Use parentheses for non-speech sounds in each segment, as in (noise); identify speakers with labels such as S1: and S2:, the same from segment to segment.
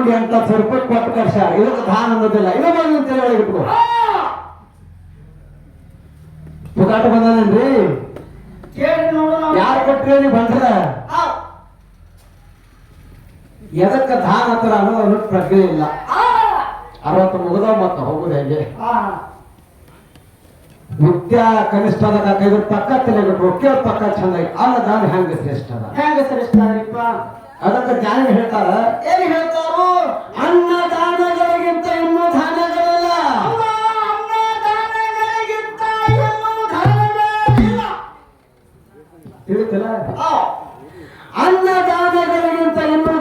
S1: ತಗೊಂಡು ಎಂತ ಸಾವಿರ ರೂಪಾಯಿ ಕೊಟ್ಟು ಕರ್ಷ. ಇದಕ್ಕೆ ದಾನ ಅನ್ನೋದಿಲ್ಲ. ಇದು ಬಂದು ನಿನ್ ತಲೆ ಒಳಗೆ ಇಟ್ಕೋ ಪುಕಾಟ ಬಂದಾನೇನ್ರಿ? ಯಾರು ಕೊಟ್ರಿ ಬಂದ್ರ? ಎದಕ್ಕ ದಾನ ಹತ್ರ ಅನ್ನೋದು ಅನ್ನೋ ಪ್ರಜ್ಞೆ ಇಲ್ಲ. ಅರವತ್ತು ಮುಗಿದ ಮತ್ತೆ ಹೋಗುದು ಹೇಗೆ? ನಿತ್ಯ ಕನಿಷ್ಠ ಅದ ಕೈದ ಪಕ್ಕ ತಲೆಗಿಟ್ರು ಕೇಳ ಪಕ್ಕ ಚಂದ ಅಲ್ಲ ದಾನ ಹೆಂಗ ಶ್ರೇಷ್ಠ ಅದ
S2: ಹೆಂಗ ಸರಿಸ್ತಾರಿಪ್ಪ
S1: ಅದಕ್ಕೆ ಜ್ಞಾನ ಹೇಳ್ತಾರ
S2: ಏನ್ ಹೇಳ್ತಾರು
S1: ಅನ್ನ ದಾನಗಳಿಗಿಂತ ಇನ್ನೂ ದಾನಗಳಿಲ್ಲ
S2: ಅವ್ವ, ಅನ್ನದಾನಗಳಿಗಿಂತ ಇನ್ನೂ ದಾನಗಳಿಲ್ಲ.
S1: ತಿಳಿತಿಲ್ಲ ಅನ್ನ ದಾನಗಳಿಗಿಂತ ಇನ್ನೂ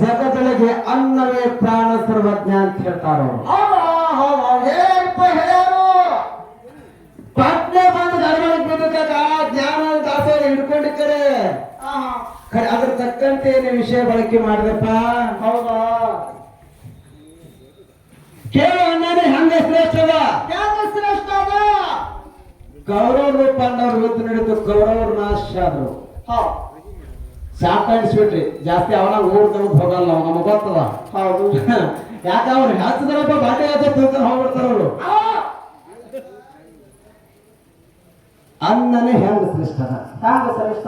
S1: ಜಗದೊಳಗೆ ಅನ್ನವೇ ಪ್ರಾಣ ಸರ್ವಜ್ಞ ಅಂತ ಹೇಳ್ತಾರ ಅವ್ರು. ಅದ್ರ ತಕ್ಕಂತೆ ಏನು ವಿಷಯ ಬಳಕೆ ಮಾಡಿದಪ್ಪ?
S2: ಹೌದಾ?
S1: ಕೇಳು ಅನ್ನನೇ ಹಂಗ ಶ್ರೇಷ್ಠದ.
S2: ಶ್ರೇಷ್ಠ ಅದ?
S1: ಕೌರವರು ಪಾಂಡವರು ಯುದ್ಧ ನಡೆದು ಕೌರವರು ನಾಶ ಆದ್ರು. ಸಾಕಾಣಿಸ್ಬಿಟ್ರಿ ಜಾಸ್ತಿ ಅವನ ಊರ್ ತಗೊಂಡ್ ಹೋಗಲ್ಲ ಅವ ನಮಗ್ ಗೊತ್ತದ
S2: ಹೌದು. (laughs)
S1: ಯಾಕ ಅವ್ರು ಹಚ್ಚದ್ರಪ್ಪ ಬಾಟೆ ಹತ್ತಿರ ಹೋಗ್ಬಿಡ್ತಾರ ಅವರು. ಅನ್ನನೇ ಹೆಂಗ ಶ್ರೇಷ್ಠದ?
S2: ಹೆಂಗ ಶ್ರೇಷ್ಠ?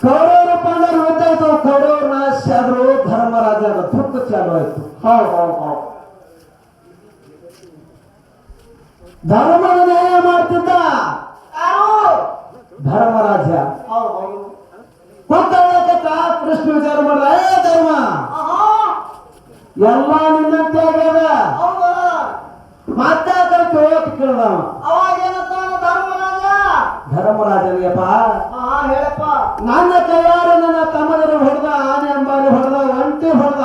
S1: ಕೌರವರು ಪಾಂಡವರು ಯುದ್ಧ ಆಯ್ತು ಕೌರವರು ನಾಶ ಆದ್ರು ಧರ್ಮರಾಜ ದುಃಖ ಚಾಲು ಆಯ್ತು.
S2: ಹೌದು ಹೌದು ಹೌದು
S1: ಧರ್ಮದ ನ್ಯಾಯ ಮಾಡ್ತಿದ್ದ? ಧರ್ಮರಾಜ. ಗೊತ್ತಾಗತ್ತ ಕೃಷ್ಣ ವಿಚಾರ ಮಾಡ್ದ. ಏ ಧರ್ಮ! ಎಲ್ಲ ನಿನ್ನಂತೆ ಆಗ್ಯದ? ಮತ್ತೆ ಕೇಳಕ್
S2: ಧರ್ಮರಾಜ?
S1: ಧರ್ಮರಾಜನಿಗೆಪ್ಪ
S2: ಆಹಾ, ಹೇಳಪ್ಪ
S1: ನನ್ನ ಕೈಯಾರ ನನ್ನ ತಮ್ಮನರು ಹೊಡೆದ ಆನೆ ಅಂಬಾರಿ ಹೊಡೆದ ಒಂಟಿ ಹೊಡೆದ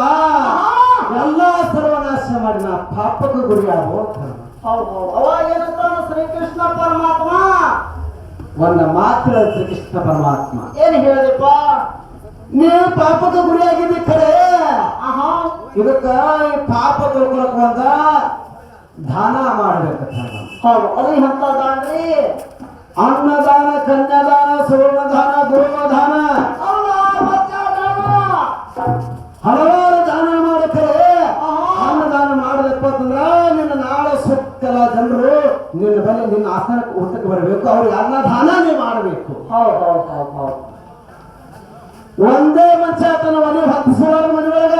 S1: ಎಲ್ಲಾ ಸರ್ವನಾಶ ಮಾಡಿ ನಾ ಪಾಪಕ್ಕೆ ಗುರಿಯಾಗೋ ಧರ್ಮ
S2: ಹೌದ್, ಹೌದ್. ಅವಾಗ ಏನಂತಾನ ಶ್ರೀಕೃಷ್ಣ ಪರಮಾತ್ಮ?
S1: ಒಂದ ಮಾತ್ರ ಶ್ರೀಕೃಷ್ಣ ಪರಮಾತ್ಮ.
S2: ಏನ್ ಹೇಳಿದಪ್ಪ?
S1: ನೀ ಪಾಪದ ಗುರಿಯಾಗಿದ್ದಿ
S2: ಆಹಾ.
S1: ಇದಕ್ಕ ಈ ಪಾಪ ತಿಳ್ಕೊಳಕ್ ಬಂದ ದಾನ ಮಾಡ್ಬೇಕಂತ
S2: ಹೌದು ಹಂತ ಎಂತದಾನ್ರಿ
S1: ಅನ್ನದಾನ ಕನ್ಯಾದಾನ ಸುವರ್ಣದಾನ
S2: ಮತ್ಯಾವ್ದಾನ?
S1: ಹಲವಾರು ದಾನ ಮಾಡಕರೆ. ಅನ್ನದಾನ ಮಾಡದಪ್ಪ ಅಂತಂದ್ರ ನಿನ್ನ ನಾಳೆ ಸುತ್ತಲ ಜನರು ನಿನ್ನ ಬಲ ನಿನ್ನ ಆಸನಕ್ಕೆ ಊಟಕ್ಕೆ ಬರಬೇಕು ಅವ್ರಿಗೆ ಅನ್ನದಾನ ನೀವು ಮಾಡಬೇಕು ಒಂದೇ ಮನುಷ್ಯ ತನ್ನ ಮನೆ ಹತ್ತಿಸುವಾಗ ಮನೆ ಒಳಗ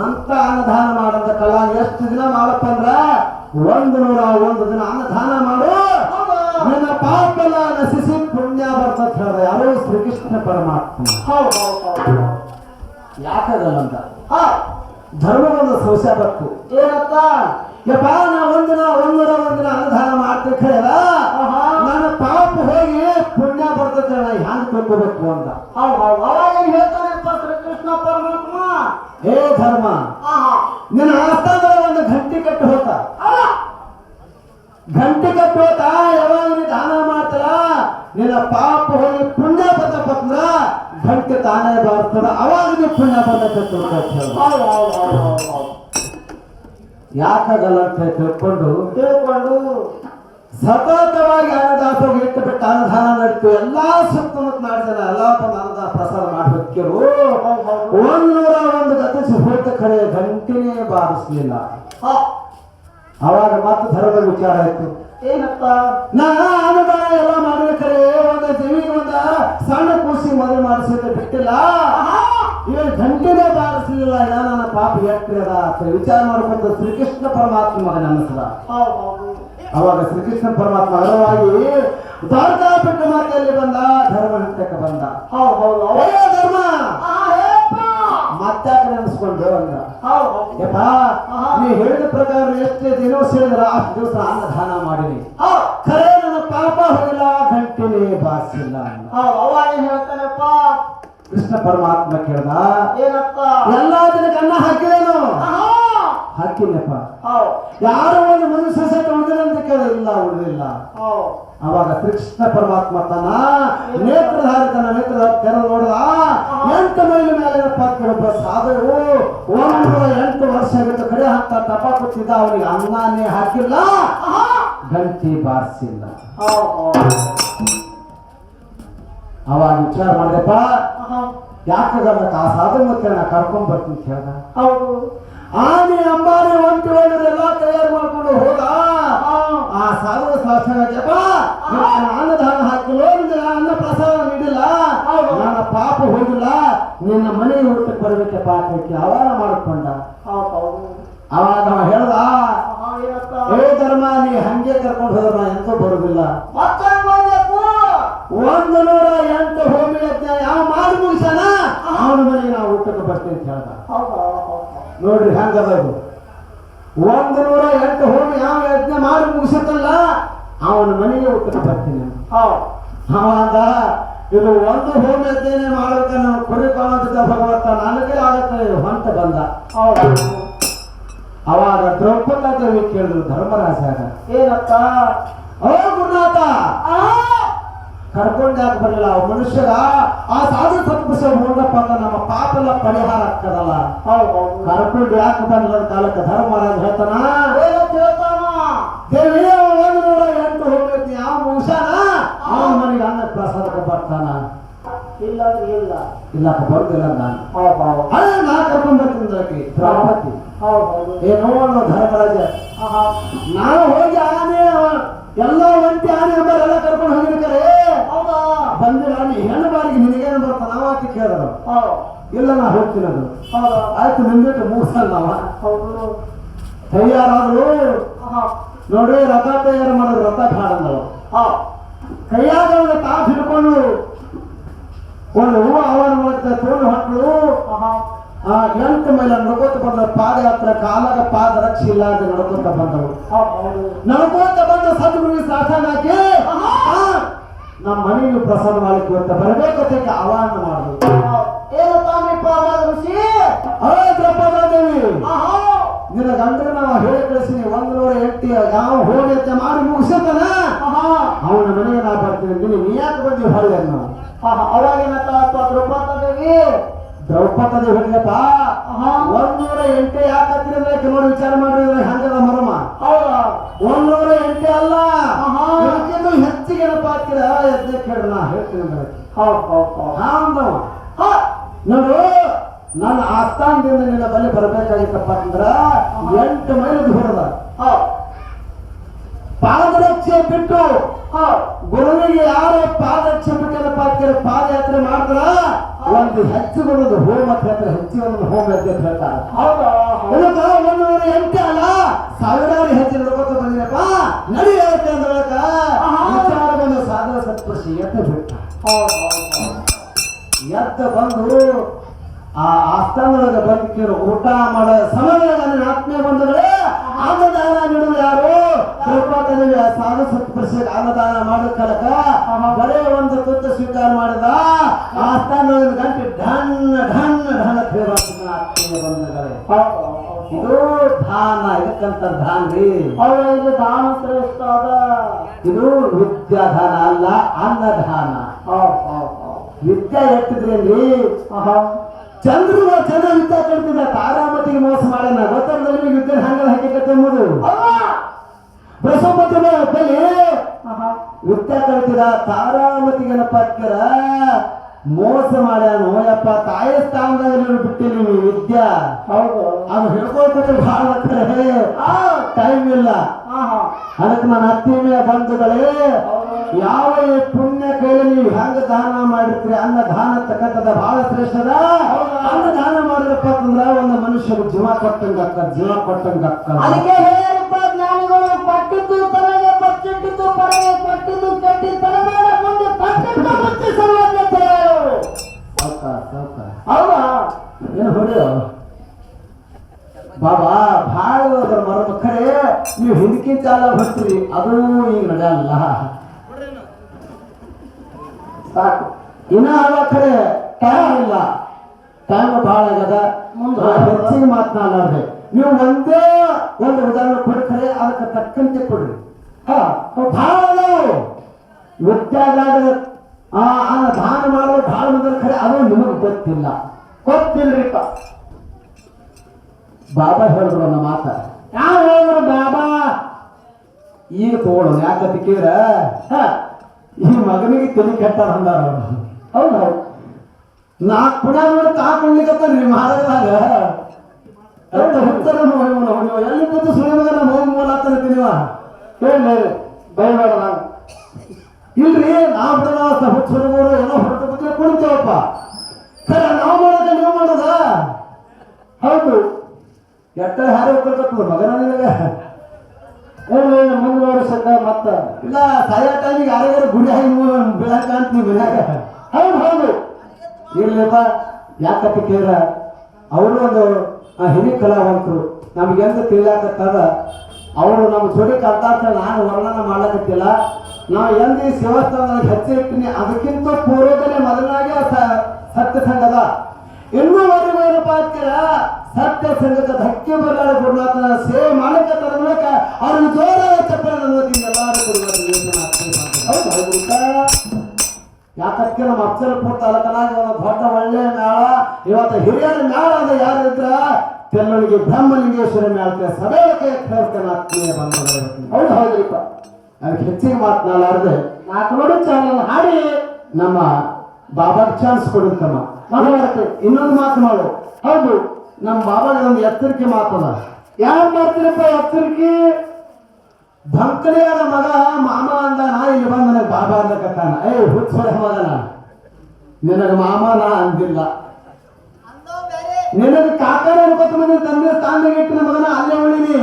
S1: ಅಂತ ಅನ್ನದಾನ ಮಾಡಂತ ಕಲಾ ಎಷ್ಟು ದಿನ ಮಾಡಪ್ಪ ಅಂದ್ರ ಒಂದು ನೂರ ಒಂದು ದಿನ ಅನ್ನದಾನ ಮಾಡು ಎಲ್ಲ ನಶಿಸಿ ಪುಣ್ಯ ಬರ್ತದ ಹೇಳ್ದ ಯಾರೋ ಶ್ರೀಕೃಷ್ಣ ಪರಮಾತ್ಮ.
S2: ಹೌದ್ ಹೌದ್ ಹೌದ್.
S1: ಯಾಕಾಗಲ್ಲ ಅಂತ?
S2: ಹಾ
S1: ಧರ್ಮವೊಂದು ಸಂಶಯ ಬತ್ತು
S2: ಏನಂತ
S1: ಯಪ್ಪ ನಾ ಒಂದಿನ ಒಂದರ ಒಂದಿನ ಅನುಧಾನ ಮಾಡ್ತೀನಿ ಖರೇದ
S2: ಆಹಾ.
S1: ನನ್ನ ಪಾಪ ಹೋಗಿ ಪುಣ್ಯ ಬರ್ತದೆ ನಾ ಹ್ಯಾಂಗ ತಿಳ್ಕೋಬೇಕು ಅಂತ
S2: ಹೌದ್ ಹೌದ್ ಅವಾಗ ಏನ್ ಹೇಳ್ತಾನಪ್ಪ ಶ್ರೀಕೃಷ್ಣ ಪರಮಾತ್ಮ
S1: ಏ ಧರ್ಮ
S2: ಆಹಾ
S1: ನಿನ್ನ ಆಸ್ಥಾನದ ಒಂದು ಗಂಟೆ ಕಟ್ಟಿ ಹೋತ
S2: ಅಲ್ಲ
S1: ಗಂಟೆ ಕಟ್ಟಿ ಹೋತ ಯಾವಾಗ ನೀ ದಾನ ಮಾಡ್ತಾರ ನಿನ್ನ ಪಾಪ ಹೋಗಿ ಪುಣ್ಯ ಬಂದ ಪತ್ರ ಗಂಟೆ ತಾನೇ ಬರ್ತದ. ಅವಾಗ ನೀವು ಪುಣ್ಯ
S2: ಬಂದ
S1: ಯಾಕಾಗಲ್ಲ ಅಂತ ತಿಳ್ಕೊಂಡು
S2: ತಿಳ್ಕೊಂಡು
S1: ಸತತವಾಗಿ ಅನ್ನದಾಸ ಇಟ್ಟು ಬಿಟ್ಟು ಅನುದಾನ ನಡೀತು ಎಲ್ಲಾ ಸುತ್ತಮುತ್ತ ಮಾಡಿದ ಎಲ್ಲಾ ಅನ್ನದ ಅನ್ನದಾನ ಪ್ರಸಾರ ಮಾಡಬೇಕು ಒಂದೂರ ಒಂದು ಗತಿ ಸುಹೃತ ಕಡೆ ಗಂಟಿನೇ ಬಾರಿಸಲಿಲ್ಲ. ಅವಾಗ ಮತ್ತೆ ಧರ್ಮದ ವಿಚಾರ ಆಯ್ತು.
S2: ಏನಪ್ಪ?
S1: ನಾ ಅನ್ನದಾನ ಎಲ್ಲ ಮಾಡ್ಬೇಕಾರೆ ಒಂದು ದೇವಿಗೆ ಒಂದ ಸಣ್ಣ ಕೂಸಿ ಮದುವೆ ಮಾಡಿಸಿದ್ರೆ ಬಿಟ್ಟಿಲ್ಲ?
S2: ಇವನು
S1: ಇವಾಗ ಬಾರಿಸಲಿಲ್ಲ ಇನ್ನ ನನ್ನ ಪಾಪ ಅದ. ಅಂತ ವಿಚಾರ ಮಾಡ್ಕೊಂತ ಶ್ರೀಕೃಷ್ಣ ಪರಮಾತ್ಮ ಮಗ ಅನ್ನಿಸ್ದ ಅವಾಗ ಶ್ರೀಕೃಷ್ಣ ಪರಮಾತ್ಮ ಅರವಾಗಿ ದ್ವಾರಕಾ ಬಿಟ್ಟ ಮಾರ್ಗದಲ್ಲಿ ಬಂದ ಧರ್ಮ ಹಂತಕ್ಕೆ ಬಂದ.
S2: ಹೌದ್ ಹೌದ್
S1: ಧರ್ಮ! ಮತ್ತಾಕ ನೆನೆಸ್ಕೊಂಡು ಅಂದ ಯಪ್ಪ
S2: ಆಹಾ.
S1: ನೀ ಹೇಳಿದ ಪ್ರಕಾರ ಎಷ್ಟು ದಿನ ಸೇಳಿದ್ರ ಅಷ್ಟು ದಿವಸ ಅನ್ನದಾನ ಮಾಡಿನಿ
S2: ಹೌದ್
S1: ಖರೆ ನನ್ನ ಪಾಪ ಹೋಗಿಲ್ಲ ಗಂಟಿನೇ ಬಾರಿಸಿಲ್ಲ ಅಂದ.
S2: ಹೌದ್ ಅವಾಗ ಏನ್ ಹೇಳ್ತಾನಪ್ಪ
S1: ಕೃಷ್ಣ ಪರಮಾತ್ಮ ಕೇಳ್ದ
S2: ಏನಪ್ಪ
S1: ಎಲ್ಲಾ ದಿನಕ್ಕೆ ಅನ್ನ ಹಾಕಿದೇನು
S2: ಆಹಾ
S1: ಹಾಕಿನಪ್ಪ ಯಾರ ಒಂದು ಮನುಷ್ಯ ಸಹಿತ ಅಂತ ಕೇಳಿಲ್ಲ ಉಳಿದಿಲ್ಲ. ಅವಾಗ ಕೃಷ್ಣ ಪರಮಾತ್ಮ ತನ್ನ ನೇತ್ರಧಾರಿ ತನ್ನ ನೇತ್ರಧಾರಿ ತೆರ ನೋಡಿದ ಎಂಟು ಮೈಲಿ ಮೇಲೆ ಒಬ್ಬ ಸಾಧು ಒಂದು ಎಂಟು ವರ್ಷ ಆಗಿತ್ತು ಕಡೆ ಹಂತ ತಪ ಕೂತಿದ್ದ ಅವನಿಗೆ ಅನ್ನಾನೇ ಹಾಕಿಲ್ಲ. ಗಂಟಿ ಬಾರಿಸಿಲ್ಲ. ಅವಾಗ ವಿಚಾರ ಮಾಡಿದಪ್ಪ
S2: ಯಾಕೆ
S1: ಯಾಕಂದ್ರೆ ಆ ಸಾಧನ ಮತ್ತೆ ನಾ ಕರ್ಕೊಂಡ್ ಬರ್ತೀನಿ ಅಂತ ಹೇಳ್ದ?
S2: ಹೌದು.
S1: ಆನೆ ಅಂಬಾರಿ ಒಂಟಿ ಒಳ್ಳೆಲ್ಲ ತಯಾರು ಮಾಡ್ಕೊಂಡು ಹೋದ. ಆ ಸಾಧು ಶಾಸನ ಜಪ ಅನ್ನದಾನ ಹಾಕಿಲ್ಲ ಅನ್ನ ಪ್ರಸಾದ ನೀಡಿಲ್ಲ. ನನ್ನ ಪಾಪ ಹೋಗಿಲ್ಲ. ನಿನ್ನ ಮನೆ ಊಟಕ್ಕೆ ಬರಬೇಕೆ ಪಾಪಕ್ಕೆ ಅವಾರ ಮಾಡಿಕೊಂಡ. ಅವಾಗ ಹೇಳ್ದ
S2: ಆಹಾ, ಏನಂತ?
S1: ಏ ಧರ್ಮ ನೀ ಹಂಗೆ ಕರ್ಕೊಂಡು ಹೋದ್ರ ನಾ ಎಂತೂ ಬರುದಿಲ್ಲ
S2: ಮತ್ತೆ ಮಾಡ್ಬೇಕು
S1: ಒಂದು ನೂರ ಎಂಟು ಹೋಮಿ ಯಜ್ಞ ಯಾವ ಮಾಡಿ ಮುಗಿಸನ ಅವನ ಮನೆಗೆ ನಾವು ಊಟಕ್ಕೆ ಬರ್ತೀವಿ ಅಂತ ಹೇಳ್ದ
S2: ಹೌದಾ ಹೌದು
S1: ನೋಡ್ರಿ ಹೆಂಗದ ಇದು ಒಂದು ನೂರ ಎಂಟು ಹೋಮಿ ಯಾವ ಯಜ್ಞ ಮಾಡಿ ಮುಗಿಸತ್ತಲ್ಲ ಅವನ ಮನೆಗೆ
S2: ಹೌದು
S1: ಅವಾಗ ಇದು ಒಂದು ಭೂಮಿ ಯಜ್ಞನೇ ಮಾಡೋಕೆ ನಾವು ಕುರಿ ಕಾಣೋದಿದ್ದ ಭಗವಂತ ನನಗೆ ಆಗತ್ತೆ ಹೊಂಟ ಬಂದ. ಅವಾಗ ದ್ರೌಪದ ದೇವಿ ಕೇಳಿದ್ರು ಧರ್ಮರಾಜ
S2: ಏನಪ್ಪ?
S1: ಓ ಗುರುನಾಥ
S2: ಆ.
S1: ಕರ್ಕೊಂಡು ಯಾಕೆ ಬರಲಿಲ್ಲ? ಆ ಮನುಷ್ಯರ ಆ ಸಾಧು ಸತ್ಪುರುಷ ಹೋಗಪ್ಪ ಅಂತ ನಮ್ಮ ಪಾಪಲ ಪರಿಹಾರ ಆಗ್ತದಲ್ಲ. ಕರ್ಕೊಂಡು ಯಾಕೆ ಬರಲಿಲ್ಲ ಕಾಲಕ್ಕೆ ಧರ್ಮರಾಜ ಹೇಳ್ತಾನ
S2: ಏನಂತ ಹೇಳ್ತಾನ
S1: ದೇವಿ ಅವ ಒಂದು ನೂರ ಎಂಟು ಹೋಗ್ಬೇಕು ಯಾವ ಮುಗಿಸಾನ ಅವನ ಮನೆಗೆ ಅನ್ನ ಪ್ರಸಾದಕ್ಕೆ ಬರ್ತಾನ
S2: ಇಲ್ಲ ಅಂದ್ರೆ ಇಲ್ಲ
S1: ಬರುದಿಲ್ಲ ನಾನು. ಅದೇ ನಾ ಕರ್ಕೊಂಡ್ ಬರ್ತೀನಿ ಆಕಿ ಏನೋ ಅನ್ನೋ ಧರ್ಮರಾಜ. ನಾನು ಹೋಗಿ ಆನೆ ಎಲ್ಲ ಒಂಟಿ ಆನೆ ಅಂಬರೆಲ್ಲ ಕರ್ಕೊಂಡು ಹೋಗಿರ್ತಾರೆ. ಬಂದಿಲ್ಲ ನೀ ಹೆಣ್ಣು ಬಾರಿಗೆ ನಿನಗೇನು ಬರ್ತಾನ ಆಕೆ ಕೇಳಿದ್ರು.
S2: ಹೌದು.
S1: ಇಲ್ಲ ನಾ ಹೋಗ್ತೀನಿ ಅದು ಆಯ್ತು ನಿಂಬಿಟ್ಟು ಮೂಸಲ್ಲ ಅವ
S2: ಹೌದು
S1: ತಯಾರಾದ್ರು? ನೋಡ್ರಿ ರಥ ತಯಾರು ಮಾಡೋದು ರಥ ಹಾಡಂದಳು
S2: ಹಾ.
S1: ಕೈಯಾಗ ತಾವು ಹಿಡ್ಕೊಂಡು ಒಂದು ಹೂವು ಅವನ ಮೂಲಕ ತೋಲು ಹಾಕಲು ಆ ಗ್ರಂಥ ಮೇಲೆ ನಡ್ಕೋತ ಬಂದ ಹತ್ರ ಕಾಲರ ಪಾದ ರಕ್ಷಿಲ್ಲ ಅಂತ ನಡ್ಕೋತ ಬಂದವು ನಡ್ಕೋತ ಬಂದ ಸದ್ಗುರುವಿಗೆ ಸಾಧನ ಹಾಕಿ ಆ, ನಮ್ಮ ಮನೆಯನ್ನು ಪ್ರಸಾದ ಮಾಡಲಿಕ್ಕೆ ಬರಬೇಕು ಅಂತ ಆಹ್ವಾನ
S2: ಆಹಾ
S1: ನಿನ್ನ ಗಂಡನ ನಾವು ಹೇಳಿ ಕಳಿಸಿನಿ ಒಂದು ನೂರ ಎಂಟಿ ಯಾವ ಅಂತ ಮಾಡಿ ಮುಗಿಸತನ
S2: ಆಹಾ.
S1: ಅವನ ಮನೆಗೆ ನಾ ಬರ್ತೀನಿ. ನೀನು ನೀ ಯಾಕೆ ಬಂದಿ ಹೊರಗೆ ನಾವು
S2: ಅವಾಗ ಏನಂತ ದ್ರೌಪದ ದೇವಿ
S1: ದ್ರೌಪದಿ ಹೇಳಿದಪ್ಪ
S2: ಆಹಾ.
S1: ಒಂದೂರ ಎಂಟೆ ಅಂದ್ರೆ ನೋಡಿ ವಿಚಾರ ಮಾಡಿದ್ರೆ ಹಂಗದ ಮರಮ.
S2: ಹೌದಾ?
S1: ಒಂದೂರ ಎಂಟೆ ಅಲ್ಲ. ಇದಕ್ಕಿಂತ ಹೆಚ್ಚಿಗೆ ಏನಪ್ಪ ಹಾಕಿರ ಎದ್ದೆ ಕೇಳಿ ನಾ ಹೇಳ್ತೀನಿ
S2: ಹೌದು ಹೌದು ಹೌದು.
S1: ನೋಡು ನನ್ನ ಆಸ್ಥಾನದಿಂದ ನಿನ್ನ ಬಳಿ ಬರಬೇಕಾಗಿತ್ತಪ್ಪ ಅಂದ್ರ ಎಂಟು ಮೈಲು ದೂರದ ಪಾದರಕ್ಷೆ ಬಿಟ್ಟು ಗುರುವಿಗೆ ಯಾರು ಪಾದ ಬಿಟ್ಟನಪ್ಪ ಪಾತ್ರ ಪಾದಯಾತ್ರೆ ಮಾಡಿದ್ರ ಒಂದು ಹೆಚ್ಚು ಬರೋದು ಹೋಮ ಯಾತ್ರೆ ಹೆಚ್ಚು ಒಂದು ಹೋಮ ಅಂತ ಹೇಳ್ತಾರೆ.
S2: ಹೌದಾ?
S1: ಎಂಟು ಅಲ್ಲ ಸಾವಿರಾರು ಹೆಚ್ಚಿನ ನಡ್ಕೋತ ಬಂದಿರಪ್ಪ ನಡೆಯತ್ತೆ ಅಂತ ವಿಚಾರ ಬಂದು ಸಾಧನ ಸತ್ಪರ್ಶಿ ಎತ್ತ ಎತ್ತ ಬಂದು ಆ ಆಸ್ಥಾನದ ಬಂದು ಕೇಳು ಊಟ ಮಾಡೋ. ಸಮಯದಲ್ಲಿ ಆತ್ಮೀಯ ಬಂಧುಗಳೇ ಆಗದಾನ ನೀಡಲು ಯಾರು? ದ್ರೌಪದಿಗೆ ಸಾಧು ಸತ್ಪುರುಷಕ್ಕೆ ಅನ್ನದಾನ ಮಾಡೋ ಬರೇ ಒಂದು ತುತ್ತ ಸ್ವೀಕಾರ ಮಾಡಿದ. ಆಸ್ಥಾನದೊಳಗೆ ಗಂಟೆ ಢನ್ ಢನ್ ಧನ
S2: ಹೌದು ಹೌದು.
S1: ಇದು ಧಾನ ಇದಕ್ಕಂತ ಧಾನ ರೀ.
S2: ಇದು ದಾನ ಶ್ರೇಷ್ಠ ಅದ.
S1: ಇದು ವಿದ್ಯಾಧಾನ ಅಲ್ಲ ಅನ್ನದಾನ. ವಿದ್ಯಾ ಎತ್ತಿದ್ರೇನ್ರಿ ಚಂದ್ರ ಚಂದ್ರ ವಿದ್ಯಾ ಕಲ್ತಿದ್ದ ತಾರಾಮತಿಗೆ ಮೋಸ ಮಾಡ್ಯಾನ. ಗೊತ್ತಾಗದ ನಿಮಗೆ ವಿದ್ಯೆ ಹಂಗ ಹಕ್ಕಿಕತ್ತೆ ಎಂಬುದು. ಬಲ್ಲಿ.
S2: ಆಹಾ.
S1: ವಿದ್ಯೆ ಕಲ್ತಿದ ತಾರಾಮತಿಗೆ ಏನಪ್ಪ ಮೋಸ ಮಾಡ್ಯಾನ ಯಪ್ಪ ತಾಯ ಸ್ಥಾನದಾಗ ಬಿಟ್ಟಿಲ್ಲ ನೀವು ವಿದ್ಯಾ.
S2: ಹೌದು.
S1: ಅದು ಹೇಳ್ಕೊಳ್ಬೇಕು
S2: ಬಹಳ
S1: ಟೈಮ್ ಇಲ್ಲ. ಅದಕ್ಕೆ ನನ್ನ ಅತ್ತಿಮೆಯ ಬಂಧುಗಳೇ ಯಾವ ಪುಣ್ಯ ಕೈಲಿ ನೀವು ಹೆಂಗ ದಾನ ಮಾಡಿರ್ತೀರಿ? ಅನ್ನ ದಾನ ತಕ್ಕಂಥದ ಬಹಳ ಶ್ರೇಷ್ಠದ. ಅನ್ನ ದಾನ ಮಾಡಿದ್ರಪ್ಪ ಅಂತಂದ್ರ ಒಂದು ಮನುಷ್ಯರು ಜೀವ ಕೊಟ್ಟಂಗ ಜೀವ ಕೊಟ್ಟಂಗ
S2: ಅದಕ್ಕೆ ಕೊಟ್ಟಿದ್ದು ಕೆಟ್ಟಿ ಮುಂದೆ ಮುಚ್ಚಿ. ಹೌದಾ?
S1: ಏನು ಹೊಡೆಯೋ? ಬಾಬಾ ಭಾಳ ಮರ ಖರೆ ನೀವು ಹಿಂದಕ್ಕಿಂತ ಚಾಲ ಬರ್ತೀರಿ ಅದು ಈಗ ನಡೆಯಲ್ಲ.
S2: ಸಾಕು.
S1: ಇನ್ನ ಖರೆ ಟೈಮ್ ಇಲ್ಲ. ಟೈಮ್ ಭಾಳ ಆಗ್ಯದ.
S2: ಮುಂದೆ
S1: ನಾ ಹೆಚ್ಚಿಗೆ ಮಾತನಾಡಲಾರ್ದೆ ನೀವು ಒಂದೇ ಒಂದು ಉದಾಹರಣೆ ಕೊಡ್ತಾರೆ ಅದಕ್ಕೆ ತಕ್ಕಂತೆ ಕೊಡ್ರಿ. ಹಾ ಭಾಳ ಅದಾವು ಆ ದಾನ ಮಾಡೋ ಭಾಳ ಮಂದಿ ಖರೆ ಅದು ನಿಮಗೆ ಗೊತ್ತಿಲ್ಲ.
S2: ಗೊತ್ತಿಲ್ರಿಪ್ಪ
S1: ಬಾಬಾ ಹೇಳಿದ್ರು ನಮ್ಮ ಮಾತ.
S2: ಯಾವ ಹೇಳಿದ್ರು ಬಾಬಾ?
S1: ಈಗ ತಗೊಳ್ಳೋಣ. ಯಾಕಂತ ಕೇಳ ಈ ಮಗನಿಗೆ ತಲೆ ಕೆಟ್ಟ ಅಂದಾರ
S2: ಹೌದು
S1: ನಾ ಕುಣ ನೋಡಿ ತಾಕೊಂಡಿಕತ್ತಾನ ರೀ ಹುತ್ತರ ನೀವು ಎಲ್ಲಿ ಕೂತು ಸುಳಿ ಮಗ ನಮ್ಮ ಹೋಗಿ ಮೂಲತ್ತಾನ
S2: ಹೇಳಿ ಬೈಬೇಡ ನಾನು.
S1: ಇಲ್ರಿ ನಾಮ ಹುಚ್ಚ ಹುಡುಗರು, ಏನೋ ಹೊರಟು ಬಂದ್ರೆ ಕುಳಿತೇವಪ್ಪ ಸರಿ ನಾವು ಮಾಡೋದ, ನೀವು ಮಾಡೋದ?
S2: ಹೌದು.
S1: ಎಟ್ಟ ಹಾರಿ ಹೋಗ್ಬೇಕು ಮಗನಿಗೆ ನಿನಗೆ?
S2: ಹೇಳಿ ಮತ್ತು?
S1: ಇಲ್ಲ, ಸಾಯಾ ಟೈಮಿಗೆ ಯಾರ್ಯಾರು ಗುಡಿ ಹಾಕಿ ಬೀಳಕ ಅಂತ ನೀವು ಮನ್ಯಾಗ.
S2: ಹೌದು ಹೌದು.
S1: ಇರ್ಲಿಪ್ಪ ಯಾಕಪ್ಪ ಕೇಳ ಅವರು ಒಂದು ಹಿರಿಯ ಕಲಾವಂತರು ನಮ್ಗೆ ತಿಳಿಯಾಕತ್ತದ? ಅವರು ನಮ್ಮ ಜೋಡಿ ಕರ್ತಾರ್ಥ ನಾನು ವರ್ಣನ ಮಾಡ್ಲಕತ್ತಿಲ್ಲ. ನಾವು ಎಲ್ಲಿ ಶಿವಸ್ಥಾನ ಹೆಚ್ಚಿರ್ತೀನಿ ಅದಕ್ಕಿಂತ ಪೂರ್ವದಲ್ಲಿ ಮೊದಲಾಗಿ ಸತ್ಯ ಸಂಘದ ಇನ್ನೂವರೆಗೂ ಏನಪ್ಪ ಅಂತೀರ? ಸತ್ಯ ಸಂಘದ ಧಕ್ಕೆ ಬರಲಾರ ಗುರುನಾಥನ ಸೇವೆ ಮಾಡಕತ್ತಾರ ಮೂಲಕ ಅವ್ರಿಗೆ ಜೋರಾದ ಚಪ್ಪಲ ಅನ್ನೋದಿಂದ ಯಾಕಕ್ಕೆ ನಮ್ಮ ಅಫ್ಜಲ್ಪುರ ತಾಲೂಕನಾಗ ಒಂದು ದೊಡ್ಡ ಒಳ್ಳೆಯ ಮೇಳ, ಇವತ್ತು ಹಿರಿಯರ ಮೇಳ ಅಂದ್ರೆ ಯಾರಿದ್ರ? ತೆಲ್ಲೊಳಗೆ ಬ್ರಹ್ಮಲಿಂಗೇಶ್ವರ ಮ್ಯಾಲ್ಕ ಸಭೆಯಕ್ಕೆ ಕೇಳ್ತೇನೆ ಆತ್ಮೀಯ ಬಂಧುಗಳೇ.
S2: ಹೌದು ಹೌದ್ರಿಪ್ಪ.
S1: ಅದಕ್ಕೆ ಹೆಚ್ಚಿನ ಮಾತನಾಡಲಾರ್ದೆ
S2: ಮಾತನಾಡು ನೋಡಿ ಚಾನಲ್ ಹಾಡಿ.
S1: ನಮ್ಮ ಬಾಬಾಗ್ ಚಾನ್ಸ್ ಕೊಡುತ್ತಮ್ಮ. ಇನ್ನೊಂದು ಮಾತು ಮಾಡು.
S2: ಹೌದು
S1: ನಮ್ಮ ಬಾಬಾಗ ಒಂದು ಎತ್ತರಿಕೆ ಮಾತದ
S2: ಯಾರು ಮಾಡ್ತೀರಪ್ಪ ಎತ್ತರಿಕೆ
S1: ಭಕ್ತನೇ ಮಗ ಮಾಮ ಅಂದ ನಾ ಇಲ್ಲಿ ಬಂದ ನನಗೆ ಬಾಬಾ ಅಂದಕತ್ತಾನ ಏ ಹುಚ್ಚ ಮಗನ ನಿನಗೆ ಮಾಮ ನಾ ಅಂದಿಲ್ಲ. ನಿನಗೆ ಕಾಕನ ಅನ್ಕೊತ ಬಂದ ತಂದೆ ಸ್ಥಾನದಾಗ ಇಟ್ಟಿನ ಮಗನ ಅಲ್ಲೇ ಉಳಿನಿ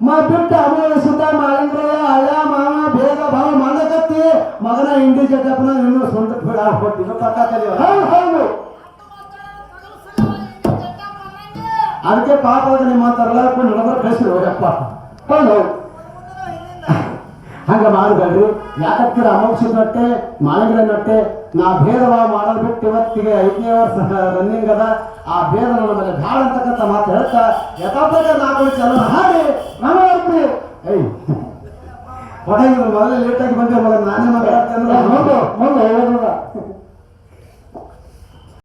S1: ಮ ಬಿಟ್ಟು ಅಮೋಘ ಸುದ್ದ ಮಾಳಿಂದ್ರಯ್ಯ ಹಳ್ಯ ಮಾಮ ಬೇಗ ಭಾವ ಮಾಡಕತ್ತಿ ಮಗನ ಇಂಡಿ ಜಗಪ್ಪನ ನಿನ್ನ ಸ್ವಂತ ಬಿಡ ಕೊಟ್ಟಿದ್ದು ಪಕ್ಕ ಕಲಿಯೋ
S2: ಹೌದು ಹೌದು
S1: ಅದಕ್ಕೆ ಪಾಪ ಅದ ನಿಮ್ಮ ತರಲಾಕ ನಡಬರ್ ಕಳಿಸಿರು ಹೋಗಪ್ಪ
S2: ಹೌದು ಹೌದು
S1: ಹಂಗ ಮಾಡಬೇಡ್ರಿ ಯಾಕತ್ತಿರ ಅಮೋಕ್ಷ ನಟ್ಟೆ ಮಾಳಿಂಗ್ರ ನಟ್ಟೆ ನಾ ಭೇದಭಾವ ಮಾಡಲ್ ಬಿಟ್ಟು ಇವತ್ತಿಗೆ ಐದನೇ ವರ್ಷ ರನ್ನಿಂಗ್ ಅದ. ಆ ಭೇದ ನನ್ನ ಮೇಲೆ ಭಾಳ ಅಂತಕ್ಕಂಥ ಮಾತು ಹೇಳ್ತಾ ಯಥಾಪದ ನಾಲ್ಕು ಚಲನ ಹಾಗೆ
S2: ನಮಗೆ ಹೇಳ್ತೀನಿ
S1: ಏಯ್ ಹೊಡೆಗೆ ಮೊದಲೇ ಲೇಟಾಗಿ ಬಂದೆ ಮಗ ನಾನೇ ಮಗ ಹೇಳ್ತೇನೆ ಮುಂದೆ ಮುಂದೆ ಹೇಳೋದಿಲ್ಲ